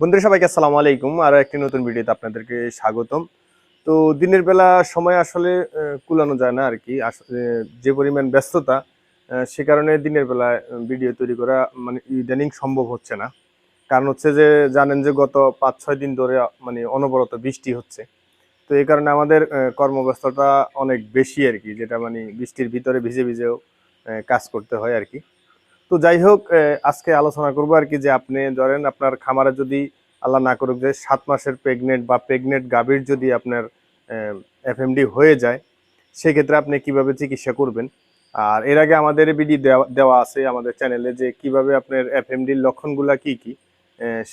বন্ধুরা, সবাইকে আসসালামু আলাইকুম। আর একটি নতুন ভিডিওতে আপনাদেরকে স্বাগতম। তো দিনের বেলা সময় আসলে কুলানো যায় না আর কি। যে পরিমাণ ব্যস্ততা সে কারণে দিনের বেলা ভিডিও তৈরি করা মানে ইদানিং সম্ভব হচ্ছে না। কারণ হচ্ছে যে, জানেন যে, গত পাঁচ ছয় দিন ধরে মানে অনবরত বৃষ্টি হচ্ছে। তো এই কারণে আমাদের কর্মব্যস্ততা অনেক বেশি আর কি, যেটা মানে বৃষ্টির ভিতরে ভিজে ভিজেও কাজ করতে হয় আর কি। তো যাই হোক আজকে আলোচনা করব আর কি যে আপনি ধরেন আপনার খামারে যদি আল্লাহ না করুক যে সাত মাসের প্রেগনেন্ট বা প্রেগনেন্ট গাভীর যদি আপনার এফএমডি হয়ে যায়, সেক্ষেত্রে আপনি কীভাবে চিকিৎসা করবেন? আর এর আগে আমাদের দেওয়া দেওয়া আছে আমাদের চ্যানেলে যে কীভাবে আপনার এফএমডির লক্ষণগুলা কি কি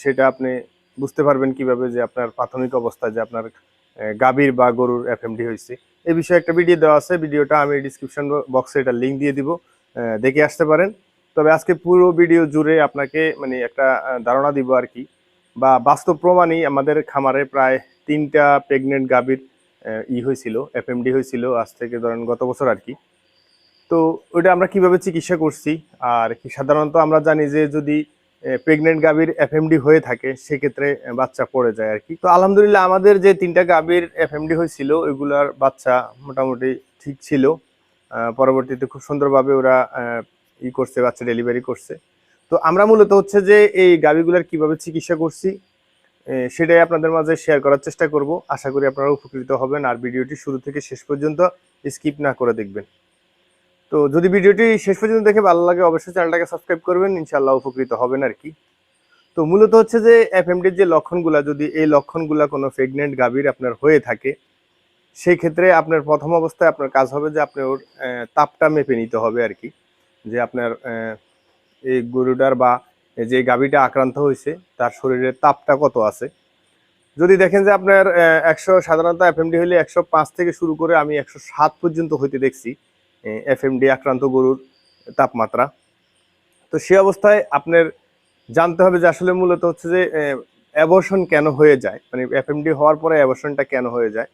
সেটা আপনি বুঝতে পারবেন কীভাবে যে আপনার প্রাথমিক অবস্থায় যে আপনার গাভীর বা গরুর এফএমডি হয়েছে। এই বিষয়ে একটা ভিডিও দেওয়া আছে ভিডিওটা আমি ডিসক্রিপশন বক্সে এটা লিঙ্ক দিয়ে দিব দেখে আসতে পারেন। তবে আজকে পুরো ভিডিও জুড়ে আপনাকে মানে একটা ধারণা দিব আর কি। বা বাস্তব প্রমাণই আমাদের খামারে প্রায় তিনটা প্রেগনেন্ট গাভীর ই হয়েছিল এফএমডি হয়েছিল আজ থেকে ধরেন গত বছর আর কি। তো ওইটা আমরা কীভাবে চিকিৎসা করছি আর কি? সাধারণত আমরা জানি যে যদি প্রেগনেন্ট গাভীর এফএমডি হয়ে থাকে, সেক্ষেত্রে বাচ্চা পড়ে যায় আর কি। তো আলহামদুলিল্লাহ আমাদের যে তিনটা গাভীর এফএমডি হয়েছিল, ওইগুলার বাচ্চা মোটামুটি ঠিক ছিল। পরবর্তীতে খুব সুন্দরভাবে ওরা ই করছে, বাচ্চা ডেলিভারি করছে। তো আমরা মূলত হচ্ছে যে এই গাভীগুলার কীভাবে চিকিৎসা করছি সেটাই আপনাদের মাঝে শেয়ার করার চেষ্টা করব। আশা করি আপনারা উপকৃত হবেন আর ভিডিওটি শুরু থেকে শেষ পর্যন্ত স্কিপ না করে দেখবেন। তো যদি ভিডিওটি শেষ পর্যন্ত দেখে ভালো লাগে, অবশ্যই চ্যানেলটাকে সাবস্ক্রাইব করবেন ইনশাল্লাহ উপকৃত হবেন আর কি। তো মূলত হচ্ছে যে এফএমডির যে লক্ষণগুলা, যদি এই লক্ষণগুলা কোনো প্রেগনেন্ট গাভীর আপনার হয়ে থাকে, সেই ক্ষেত্রে আপনার প্রথম অবস্থায় আপনার কাজ হবে যে আপনার ওর তাপটা মেপে নিতে হবে আর কি। যে আপনার এই গরুটার বা যে গাভীটা আক্রান্ত হয়েছে, তার শরীরের তাপটা কত আছে? যদি দেখেন যে আপনার একশো সাধারণত এফএমডি হলে একশো পাঁচ থেকে শুরু করে আমি একশো সাত পর্যন্ত হইতে দেখছি এফএমডি আক্রান্ত গরুর তাপমাত্রা। তো সে অবস্থায় আপনার জানতে হবে যে আসলে মূলত হচ্ছে যে অ্যাবর্শন কেন হয়ে যায়? মানে এফএমডি হওয়ার পরে অ্যাবর্শনটা কেন হয়ে যায়?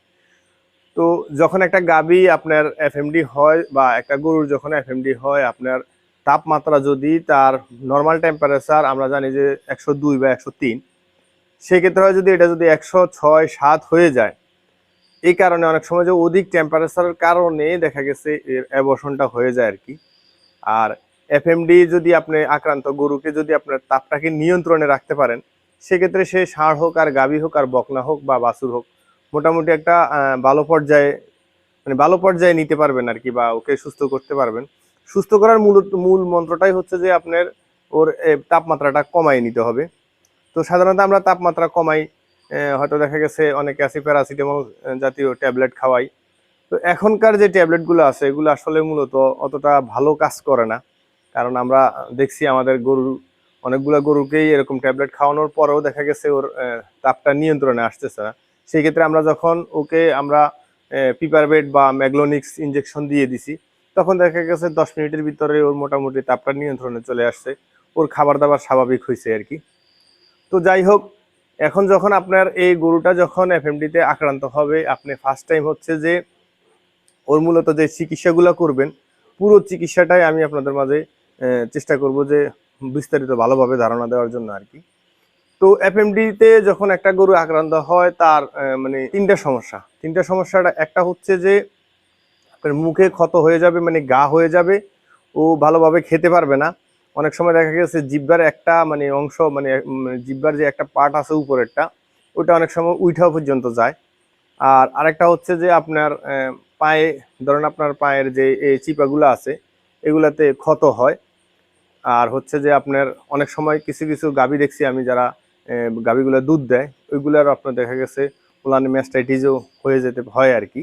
তো যখন একটা গাবি আপনার এফএমডি হয় বা একটা গরুর যখন এফএমডি হয়, আপনার তাপমাত্রা যদি তার নর্মাল টেম্পারেচার আমরা জানি যে একশো দুই বা একশো তিন, সেক্ষেত্রে যদি এটা যদি একশো ছয় সাত হয়ে যায়, এই কারণে অনেক সময় যে অধিক টেম্পারেচারের কারণে দেখা গেছে এর অ্যাবর্শনটা হয়ে যায় আর কি আর এফএমডি যদি আপনি আক্রান্ত গরুকে যদি আপনার তাপটাকে নিয়ন্ত্রণে রাখতে পারেন, সেক্ষেত্রে সে ষাঁড় হোক আর গাভী হোক আর বকনা হোক বা বাছুর হোক মোটামুটি একটা ভালো পর্যায়ে মানে ভালো পর্যায়ে নিতে পারবেন আর কি বা ওকে সুস্থ করতে পারবেন। সুস্থ করার মূল মূল মন্ত্রটাই হচ্ছে যে আপনার ওর তাপমাত্রাটা কমাই নিতে হবে। তো সাধারণত আমরা তাপমাত্রা কমাই হয়তো দেখা গেছে অনেকে আছে প্যারাসিটামল জাতীয় ট্যাবলেট খাওয়াই। তো এখনকার যে ট্যাবলেটগুলো আছে, এগুলো আসলে মূলত অতটা ভালো কাজ করে না। কারণ আমরা দেখছি আমাদের গরু, অনেকগুলো গরুকেই এরকম ট্যাবলেট খাওয়ানোর পরেও দেখা গেছে ওর তাপটা নিয়ন্ত্রণে আসতেছে না। সেই ক্ষেত্রে আমরা যখন ওকে আমরা পিপারবেট বা ম্যাগলোনিক্স ইঞ্জেকশন দিয়ে দিছি, তখন দেখা গেছে দশ মিনিটের ভিতরে ওর মোটামুটি তাপটা নিয়ন্ত্রণে চলে আসছে। ওর খাবার দাবার স্বাভাবিক হয়েছে আর কি। তো যাই হোক, এখন যখন আপনার এই গরুটা যখন এফ এফএমডিতে আক্রান্ত হবে, আপনি ফার্স্ট টাইম হচ্ছে যে ওর মূলত যে চিকিৎসাগুলো করবেন, পুরো চিকিৎসাটাই আমি আপনাদের মাঝে চেষ্টা করব যে বিস্তারিত ভালোভাবে ধারণা দেওয়ার জন্য আর কি। তো এফএমডিতে যখন একটা গরু আক্রান্ত হয়, তার মানে তিনটা সমস্যা। তিনটা সমস্যাটা একটা হচ্ছে যে মুখে ক্ষত হয়ে যাবে মানে গা হয়ে যাবে, ও ভালোভাবে খেতে পারবে না। অনেক সময় দেখা গেছে জিব্বার একটা মানে অংশ মানে জিব্বার যে একটা পার্ট আছে উপরেরটা, ওটা অনেক সময় উইঠাও পর্যন্ত যায়। আর আরেকটা হচ্ছে যে, আপনার পায়ে, ধরেন আপনার পায়ের যে, এই চিপাগুলো আছে, এগুলাতে ক্ষত হয়। আর হচ্ছে যে, আপনার অনেক সময় কিছু কিছু গাভী দেখছি আমি যারা গাভীগুলো দুধ দেয়, ওইগুলার আপনার দেখা গেছে ওলানি ম্যাস্টাইটিসও হয়ে যেতে হয় আর কি।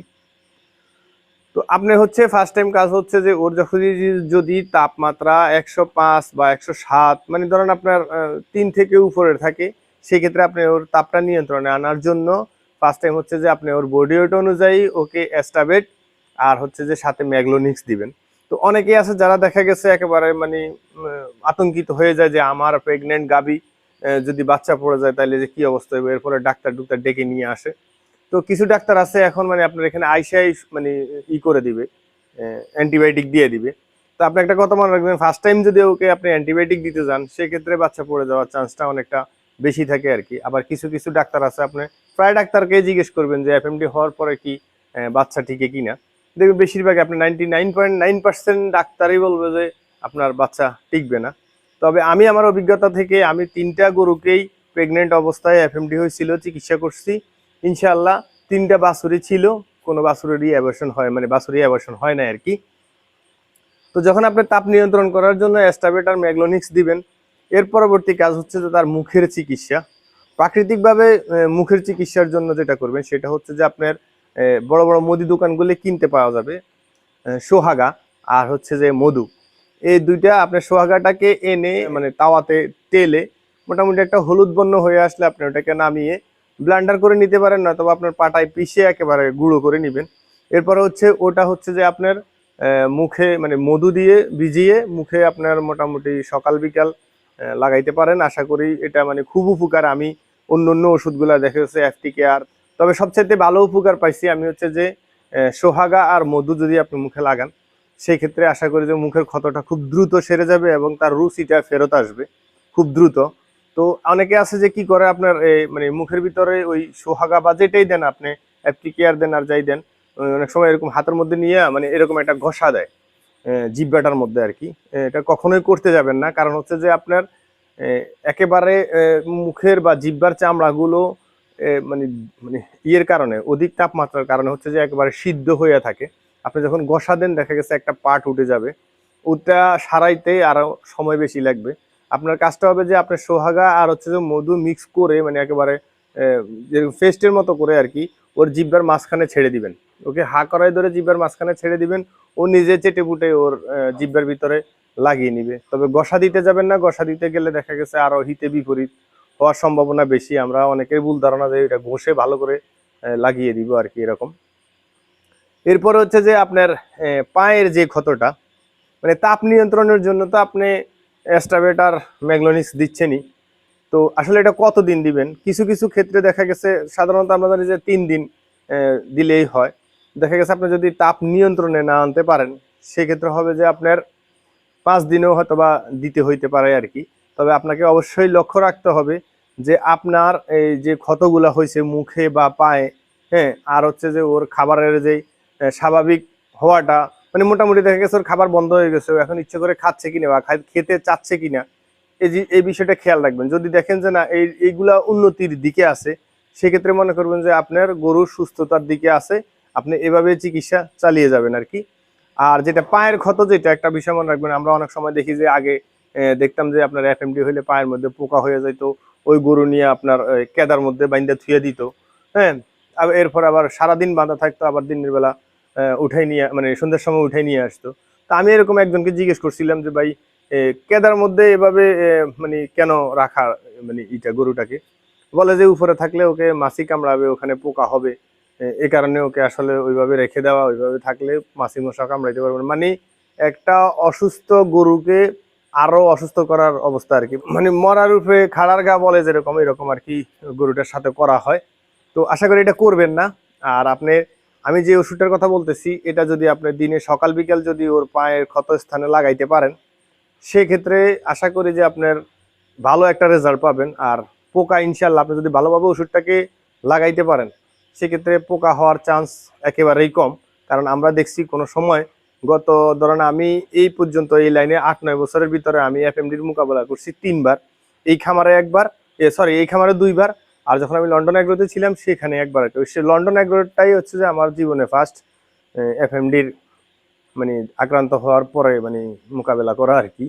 তো আপনি হচ্ছে ফার্স্ট টাইম কাজ হচ্ছে যে ওর যখন যদি তাপমাত্রা একশো পাঁচ বা একশো সাত মানে ধরেন আপনার তিন থেকে উপরে থাকে, সেক্ষেত্রে আপনি ওর তাপটা নিয়ন্ত্রণে আনার জন্য ফার্স্ট টাইম হচ্ছে যে আপনি ওর বডি ওয়েট অনুযায়ী ওকে অ্যাস্টাবেট আর হচ্ছে যে সাথে ম্যাগলোনিক্স দিবেন। তো অনেকেই আছে যারা দেখা গেছে একেবারে মানে আতঙ্কিত হয়ে যায় যে আমার প্রেগনেন্ট গাবি যদি বাচ্চা পড়ে যায় তাহলে যে কি অবস্থা হবে এরপরে ডাক্তার ডুক্তার ডেকে নিয়ে আসে। তো কিছু ডাক্তার আছে এখন মানে আপনার এখানে আইসিআই মানে ই করে দিবে অ্যান্টিবায়োটিক দিয়ে দিবে। তো আপনি একটা কথা মনে রাখবেন ফার্স্ট টাইম যদি ওকে আপনি অ্যান্টিবায়োটিক দিতে যান, সেক্ষেত্রে বাচ্চা পড়ে যাওয়ার চান্সটা অনেকটা বেশি থাকে আর কি। আবার কিছু কিছু ডাক্তার আছে, আপনি প্রায় ডাক্তারকে জিজ্ঞেস করবেন যে এফএমডি হওয়ার পরে কি বাচ্চা টিকে কিনা? দেখবেন বেশিরভাগ আপনি ninety nine point nine percent ডাক্তারই বলবে যে, আপনার বাচ্চা টিকবে না। তবে আমি আমার অভিজ্ঞতা থেকে আমি তিনটা গরুকেই প্রেগনেন্ট অবস্থায় এফএমডি হয়েছিল, চিকিৎসা করছি। ইনশাআল্লাহ তিনটা বাছুরি ছিল, কোনো বাছুরেরই অ্যাবর্শন হয় মানে বাছুরি অ্যাবর্শন হয় না আর কি তো যখন আপনি তাপ নিয়ন্ত্রণ করার জন্য অ্যাস্টাবেটার ম্যাগলোনিক্স দিবেন, এর পরবর্তী কাজ হচ্ছে যে তার মুখের চিকিৎসা। প্রাকৃতিকভাবে মুখের চিকিৎসার জন্য যেটা করবেন, সেটা হচ্ছে যে আপনার বড় বড় মুদি দোকানগুলি কিনতে পাওয়া যাবে সোহাগা, আর হচ্ছে যে মধু। এই দুইটা আপনার সোহাগাটাকে এনে মানে তাওয়াতে তেলে মোটামুটি একটা হলুদ বর্ণ হয়ে আসলে আপনি ওটাকে নামিয়ে ব্লান্ডার করে নিতে পারেন না তবে আপনার পাটায় পিষে একেবারে গুঁড়ো করে নেবেন। এরপরে হচ্ছে ওটা হচ্ছে যে আপনার মুখে মানে মধু দিয়ে ভিজিয়ে মুখে আপনার মোটামুটি সকাল বিকাল লাগাইতে পারেন। আশা করি এটা মানে খুব উপকার। আমি অন্য অন্য ওষুধগুলা দেখে হচ্ছে এফটি কেয়ার তবে সবচেয়ে ভালো উপকার পাইছি আমি হচ্ছে যে সোহাগা আর মধু যদি আপনি মুখে লাগান সেই ক্ষেত্রে আশা করি যে মুখের ক্ষতটা খুব দ্রুত সেরে যাবে এবং তার রুচিটা ফেরত আসবে, খুব দ্রুত। তো অনেকে আছে যে কি করে আপনার মানে মুখের ভিতরে ওই সোহাগা বা যেটাই দেন আপনি অ্যাপটি কেয়ার দেন আর যাই দেন অনেক সময় এরকম হাতের মধ্যে নিয়ে মানে এরকম একটা ঘষা দেয় জিব্বাটার মধ্যে আর কি। এটা কখনোই করতে যাবেন না, কারণ হচ্ছে যে আপনার একেবারে মুখের বা জিব্বার চামড়াগুলো মানে মানে ইয়ের কারণে, অধিক তাপমাত্রার কারণে হচ্ছে যে একেবারে সিদ্ধ হয়ে থাকে। আপনি যখন গসা দেন, দেখা গেছে একটা পার্ট উঠে যাবে। ওটা সারাইতে আরও সময় বেশি লাগবে। আপনার কাজটা হবে যে আপনার সোহাগা আর হচ্ছে যে মধু মিক্স করে মানে একেবারে ফেস্টের মতো করে আর কি, ওর জিব্বার মাঝখানে ছেড়ে দিবেন। ওকে হা করাই ধরে জিব্বার মাঝখানে ছেড়ে দিবেন। ও নিজে চেটে পুটে ওর জিব্বার ভিতরে লাগিয়ে নিবে। তবে গসা দিতে যাবেন না। গসা দিতে গেলে দেখা গেছে আরও হিতে বিপরীত হওয়ার সম্ভাবনা বেশি। আমরা অনেকের ভুল ধারণা যে এটা ঘষে ভালো করে লাগিয়ে দিব আর কি এরকম। এরপর হচ্ছে যে আপনার পায়ের যে ক্ষতটা মানে তাপ নিয়ন্ত্রণের জন্য তো আপনি অ্যাস্টাবেটার ম্যাগলোনিক্স দিচ্ছেনই। তো আসলে এটা কতদিন দিবেন? কিছু কিছু ক্ষেত্রে দেখা গেছে সাধারণত আমরা জানি যে তিন দিন দিলেই হয়। দেখা গেছে আপনি যদি তাপ নিয়ন্ত্রণে না আনতে পারেন সেক্ষেত্রে হবে যে আপনার পাঁচ দিনেও হয়তো বা দিতে হইতে পারে আর কি। তবে আপনাকে অবশ্যই লক্ষ্য রাখতে হবে যে আপনার এই যে ক্ষতগুলা হয়েছে মুখে বা পায়ে হ্যাঁ আর হচ্ছে যে ওর খাবারের যে আহ, স্বাভাবিক হওয়াটা। মানে মোটামুটি দেখা গেছে ওর খাবার বন্ধ হয়ে গেছে এখন ইচ্ছে করে খাচ্ছে কিনা বা খেতে চাচ্ছে কিনা, এই যে এই বিষয়টা খেয়াল রাখবেন। যদি দেখেন যে না, এই, এইগুলা উন্নতির দিকে আছে, সেক্ষেত্রে মনে করবেন যে আপনার গরুর সুস্থতার দিকে আছে, আপনি এভাবে চিকিৎসা চালিয়ে যাবেন আর কি। আর যেটা পায়ের ক্ষত যেটা, একটা বিষয় মনে রাখবেন, আমরা অনেক সময় দেখি যে আগে দেখতাম যে আপনার এফএমডি হইলে পায়ের মধ্যে পোকা হয়ে যেত ওই গরু নিয়ে আপনার কেদার মধ্যে বাইন্দা থুয়ে দিত হ্যাঁ? এরপর আবার সারাদিন বাঁধা থাকতো, আবার দিনের বেলা উঠাই নিয়ে মানে সন্ধ্যার সময় উঠাই নিয়ে আসতো। তা আমি এরকম একজনকে জিজ্ঞেস করছিলাম যে ভাই কেদার মধ্যে এভাবে মানে কেন রাখা মানে ইটা গরুটাকে? বলে যে উপরে থাকলে ওকে মাছি কামড়াবে ওখানে পোকা হবে। এ, কারণে ওকে আসলে ওইভাবে রেখে দেওয়া ওইভাবে থাকলে মাছি মশা কামড়াইতে পারবে না। মানে একটা অসুস্থ গরুকে আরও অসুস্থ করার অবস্থা আর কি। মানে মরার রূপে খাড়ার গা বলে যেরকম এরকম আর কি গরুটার সাথে করা হয়। তো আশা করি এটা করবেন না। আর আপনি আমি যে ওষুধটার কথা বলতেছি, এটা যদি আপনি দিনে সকাল, বিকাল যদি ওর পায়ের ক্ষত স্থানে লাগাইতে পারেন, সেক্ষেত্রে আশা করি যে আপনার ভালো একটা রেজাল্ট পাবেন। আর পোকা ইনশাল্লাহ আপনি যদি ভালোভাবে ওষুধটাকে লাগাইতে পারেন, সেক্ষেত্রে পোকা হওয়ার চান্স একেবারেই কম। কারণ আমরা দেখছি কোনো সময় গত, ধরেন আমি এই পর্যন্ত এই লাইনে আট, নয় বছরের ভিতরে আমি এফএমডির মোকাবেলা করছি তিনবার। এই খামারে একবার সরি এই খামারে দুইবার। আর যখন আমি লন্ডন অ্যাগ্রোতে ছিলাম, সেখানে একবার সে লন্ডন অ্যাগ্রোটাই হচ্ছে যে আমার জীবনে ফার্স্ট এফএমডির মানে আক্রান্ত হওয়ার পরে মানে মোকাবেলা করা আর কি।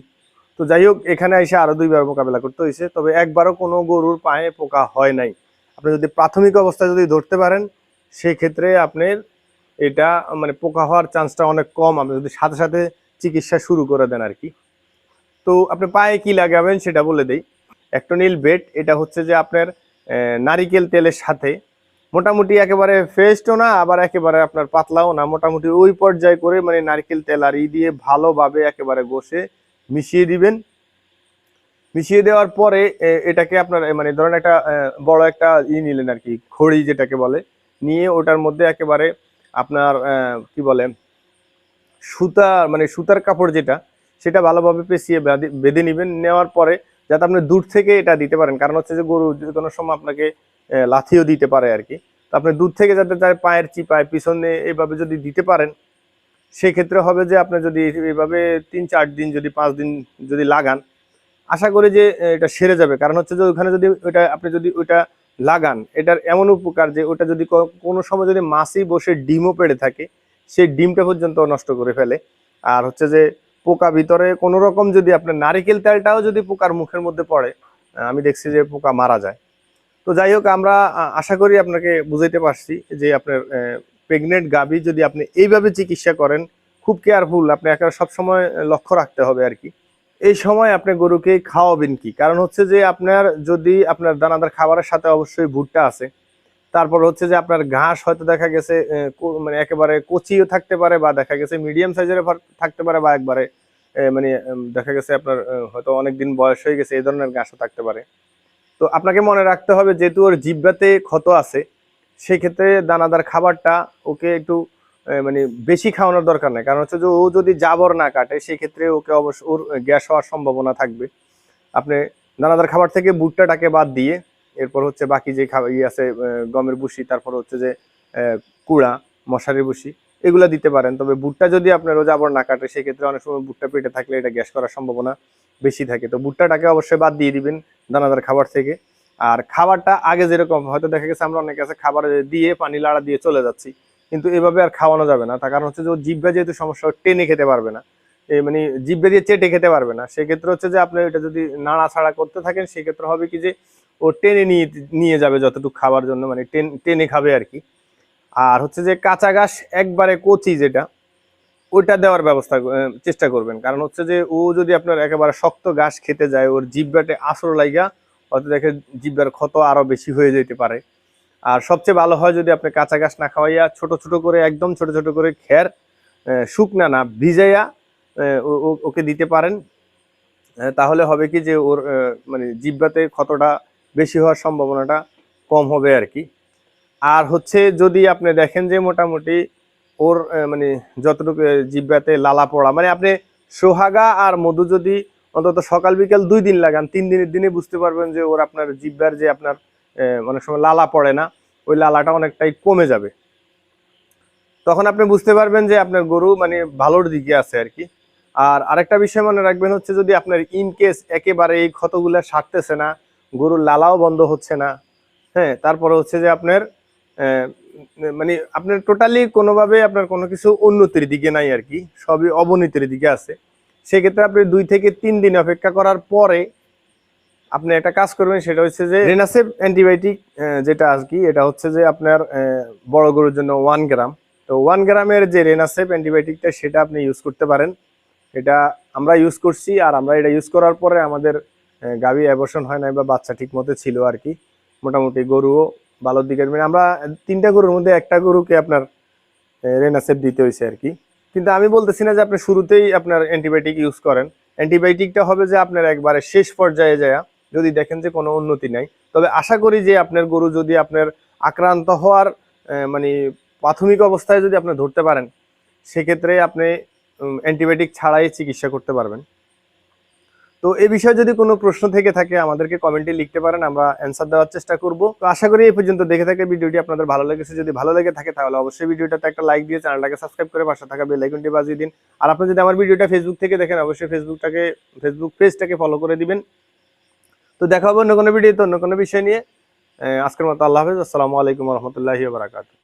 তো যাই হোক, এখানে এসে আরও দুইবার মোকাবেলা করতে হয়েছে। তবে একবারও কোনো গরুর পায়ে পোকা হয় নাই। আপনি যদি প্রাথমিক অবস্থায় যদি ধরতে পারেন সেই ক্ষেত্রে আপনার এটা মানে পোকা হওয়ার চান্সটা অনেক কম। আপনি যদি সাথে সাথে চিকিৎসা শুরু করে দেন আর কি। তো আপনি পায়ে কি লাগাবেন সেটা বলে দেই। অ্যাক্টোনিল বেড এটা হচ্ছে যে আপনার নারিকেল তেলের সাথে। মোটামুটি একেবারে ফ্রেশও না, আবার একেবারে আপনার পাতলাও না। মোটামুটি ওই পর্যায়ে করে মানে নারকেল তেল আর ই দিয়ে ভালোভাবে একেবারে বসে মিশিয়ে দিবেন। মিশিয়ে দেওয়ার পরে এটাকে আপনার মানে ধরেন একটা বড় একটা ই নিলেন আর কি, খড়ি যেটাকে বলে, নিয়ে ওটার মধ্যে একেবারে আপনার কি বলে, সুতা মানে সুতার কাপড় যেটা, সেটা ভালোভাবে পেঁচিয়ে বেঁধে নেবেন। নেওয়ার পরে যাতে আপনি দূর থেকে এটা দিতে পারেন। কারণ হচ্ছে যে গরু যে কোনো সময় আপনাকে লাথিও দিতে পারে আর কি। তো আপনি দূর থেকে যাতে তার পায়ের চিপায়, পিছনে এইভাবে যদি দিতে পারেন, সেক্ষেত্রে হবে যে আপনি যদি এইভাবে তিন চার দিন যদি পাঁচ দিন যদি লাগান, আশা করি যে এটা সেরে যাবে। কারণ হচ্ছে যে ওখানে যদি ওইটা, আপনি যদি ওইটা লাগান, এটার এমন উপকার যে ওটা যদি কোনো সময় যদি মাছি বসে ডিমও পেড়ে থাকে, সেই ডিমটা পর্যন্ত নষ্ট করে ফেলে। আর হচ্ছে যে পোকা ভিতরে কোনো রকম যদি আপনার নারিকেল তেলটাও যদি পোকার মুখের মধ্যে পড়ে আমি দেখছি যে পোকা মারা যায়। তো যাই হোক, আমরা আশা করি আপনাকে বুঝাইতে পারছি যে আপনার প্রেগনেন্ট গাভী যদি আপনি এইভাবে চিকিৎসা করেন, খুব কেয়ারফুল আপনি একা সবসময় লক্ষ্য রাখতে হবে আর কি। এই সময় আপনি গরুকে খাওয়াবেন কি? কারণ হচ্ছে যে আপনার যদি আপনার দানাদার খাবারের সাথে অবশ্যই ভুট্টা আছে তারপর হচ্ছে যে আপনার ঘাস হয়তো দেখা গেছে মানে একেবারে কচিও থাকতে পারে বা দেখা গেছে মিডিয়াম সাইজের থাকতে পারে বা একবারে মানে দেখা গেছে আপনার হয়তো অনেকদিন বয়স হয়ে গেছে, এই ধরনের ঘাসও থাকতে পারে। তো আপনাকে মনে রাখতে হবে যেহেতু ওর জিব্বাতে ক্ষত আছে, সেক্ষেত্রে দানাদার খাবারটা ওকে একটু মানে বেশি খাওয়ানোর দরকার নেই। কারণ হচ্ছে যে ও যদি জাবর না কাটে, সেক্ষেত্রে ওকে অবশ্য, ওর গ্যাস হওয়ার সম্ভাবনা থাকবে। আপনি দানাদার খাবার থেকে ভুট্টাটাকে বাদ দিয়ে এরপর হচ্ছে বাকি যে খাবার ইয়ে আছে গমের বুসি তারপর হচ্ছে যে কুড়া, মশারির বুসি এগুলো দিতে পারেন। তবে ভুট্টা যদি আপনার ও আবার না কাটে, সেক্ষেত্রে অনেক সময় ভুট্টা পেটে থাকলে এটা গ্যাস করার সম্ভাবনা বেশি থাকে। তো ভুট্টাটাকে অবশ্যই বাদ দিয়ে দিবেন দানাদার খাবার থেকে। আর খাবারটা আগে যেরকম, হয়তো দেখা গেছে আমরা অনেক কাছে খাবার দিয়ে পানি লাড়া দিয়ে চলে যাচ্ছি, কিন্তু এভাবে আর খাওয়ানো যাবে না। তার কারণ হচ্ছে যে ও জিভা যেহেতু সমস্যা টেনে খেতে পারবে না। মানে জিভে দিয়ে চেটে খেতে পারবে না। সেক্ষেত্রে হচ্ছে যে আপনি এটা যদি নাড়াছাড়া করতে থাকেন, সেক্ষেত্রে হবে কি যে ও টেনে নিয়ে নিয়ে যাবে যতটুকু খাবার জন্য মানে টেন, টেনে খাবে আর কি। আর হচ্ছে যে কাঁচা ঘাস একবারে কচি যেটা, ওইটা দেওয়ার ব্যবস্থা চেষ্টা করবেন। কারণ হচ্ছে যে ও যদি আপনার একেবারে শক্ত ঘাস খেতে যায়, ওর জিব্বাটে আসর লাইগা হয়তো দেখে জিব্বার ক্ষত আরও বেশি হয়ে যেতে পারে। আর সবচেয়ে ভালো হয় যদি আপনি কাঁচা ঘাস না খাওয়াইয়া ছোট ছোট করে, একদম ছোট ছোট করে খের শুকনা না, ভিজাইয়া ওকে দিতে পারেন। তাহলে হবে কি যে ওর মানে জিব্বাতে ক্ষতটা বেশি হওয়ার সম্ভাবনাটা কম হবে আর কি। আর হচ্ছে যদি আপনি দেখেন যে মোটামুটি ওর মানে যতটুকু আহ, জিব্বাতে লালা পড়া মানে আপনি সোহাগা আর মধু যদি অন্তত সকাল বিকাল দুই দিন লাগান তিন দিনের দিনে বুঝতে পারবেন যে ওর আপনার জিব্বার যে আপনার অনেক সময় লালা পড়ে না ওই লালাটা অনেকটাই কমে যাবে। তখন আপনি বুঝতে পারবেন যে আপনার গরু মানে ভালোর দিকে আছে আর কি। আর আরেকটা বিষয় মনে রাখবেন হচ্ছে যদি আপনার ইন কেস একেবারে এই ক্ষতগুলো সারতেছে না গরুর লালাও বন্ধ হচ্ছে না। হ্যাঁ তারপরে হচ্ছে যে আপনার মানে আপনার টোটালি কোনোভাবে আপনার কোনো কিছু উন্নতির দিকে নাই আর কি, সবই অবনতির দিকে আছে। সেক্ষেত্রে আপনি দুই থেকে তিন দিন অপেক্ষা করার পরে আপনি একটা কাজ করবেন, সেটা হচ্ছে যে রেনাসেপ অ্যান্টিবায়োটিক যেটা আর কি, এটা হচ্ছে যে আপনার বড় গরুর জন্য ওয়ান গ্রাম তো ওয়ান গ্রামের যে রেনাসেপ অ্যান্টিবায়োটিকটা সেটা আপনি ইউজ করতে পারেন। এটা আমরা ইউজ করছি, আর আমরা এটা ইউজ করার পরে আমাদের গাভী অ্যাবর্শন হয় নাই বা বাচ্চা ঠিক মতো ছিল আর কি, মোটামুটি গরুও ভালোর দিকে মানে আমরা তিনটা গরুর মধ্যে একটা গরুকে আপনার রেনাসেপ দিতে হয়েছে আর কি। কিন্তু আমি বলতেছি না যে আপনি শুরুতেই আপনার অ্যান্টিবায়োটিক ইউজ করেন। অ্যান্টিবায়োটিকটা হবে যে আপনার একবারে শেষ পর্যায়ে যায় যদি দেখেন যে কোনো উন্নতি নাই। তবে আশা করি যে আপনার গরু যদি আপনার আক্রান্ত হওয়ার মানে প্রাথমিক অবস্থায় যদি আপনি ধরতে পারেন, সেক্ষেত্রে আপনি অ্যান্টিবায়োটিক ছাড়াই চিকিৎসা করতে পারবেন। তো এই বিষয়ে যদি কোনো প্রশ্ন থেকে থাকে, আমাদেরকে কমেন্টে লিখতে পারেন, আমরা অ্যান্সার দেওয়ার চেষ্টা করব। তো আশা করি এই পর্যন্ত দেখে থাকে ভিডিওটি আপনাদের ভালো লেগেছে। যদি ভালো লেগে থাকে, তাহলে অবশ্যই ভিডিওটাতে একটা লাইক দিয়ে চ্যানেলটাকে সাবস্ক্রাইব করে পাশে থাকা বেল আইকনটি বাজিয়ে দিন। আর আপনি যদি আমার ভিডিওটা ফেসবুক থেকে দেখেন, অবশ্যই ফেসবুকটাকে ফেসবুক পেজটাকে ফলো করে দিবেন। তো দেখা হবে অন্য কোনো ভিডিওতে অন্য কোনো বিষয় নিয়ে। আজকের মতো আল্লাহ হাফেজ। আসসালামু আলাইকুম রহমতুল্লাহি বারাকাতু